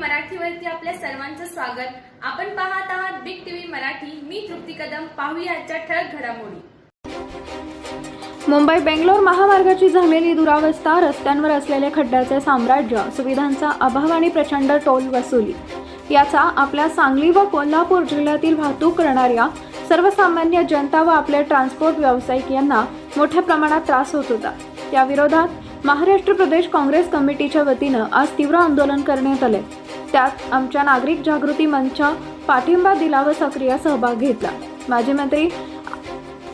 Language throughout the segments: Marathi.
मराठीवरती आपल्या सर्वांचं स्वागत. आपण पाहत आहात बिग टीव्ही मराठी. मी तृप्ती कदम. पाहूया आजच्या ठळक घडामोडी. मुंबई बेंगलोर महामार्गाची झालेली दुरावस्था रस्त्यांवर असलेले खड्ड्याचे साम्राज्य सुविधांचा अभाव आणि प्रचंड टोल वसुली. याचा आपल्या सांगली व कोल्हापूर जिल्ह्यातील वाहतूक करणाऱ्या सर्वसामान्य जनता व आपले ट्रान्सपोर्ट व्यावसायिक यांना मोठ्या प्रमाणात त्रास होत होता. या विरोधात महाराष्ट्र प्रदेश काँग्रेस कमिटीच्या वतीनं आज तीव्र आंदोलन करण्यात आले त्यात आमच्या नागरिक जागृती मंच पाठिंबा दिला व सक्रिय सहभाग घेतला. माजी मंत्री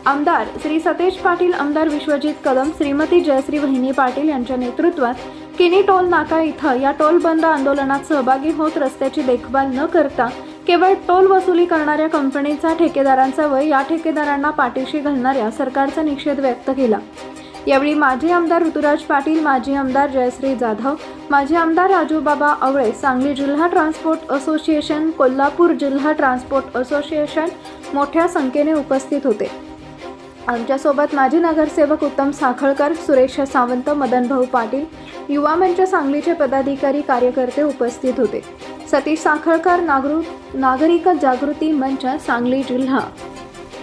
आमदार श्री सतेज पाटील आमदार विश्वजित कदम श्रीमती जयश्री वहिनी पाटील यांच्या नेतृत्वात किनी टोल नाका इथं या टोल बंद आंदोलनात सहभागी होत रस्त्याची देखभाल न करता केवळ टोल वसुली करणाऱ्या कंपनीचा ठेकेदारांचा व या ठेकेदारांना पाठीशी घालणाऱ्या सरकारचा निषेध व्यक्त केला. यावेळी माजी आमदार ऋतुराज पाटील माजी आमदार जयश्री जाधव माजी आमदार राजूबाबा आवळे सांगली जिल्हा ट्रान्सपोर्ट असोसिएशन कोल्हापूर जिल्हा ट्रान्सपोर्ट असोसिएशन मोठ्या संख्येने उपस्थित होते. आमच्यासोबत माजी नगरसेवक उत्तम साखळकर सुरेश सावंत मदनभाऊ पाटील युवा मंच सांगलीचे पदाधिकारी कार्यकर्ते उपस्थित होते. सतीश साखळकर नागरू नागरिक जागृती मंच सांगली जिल्हा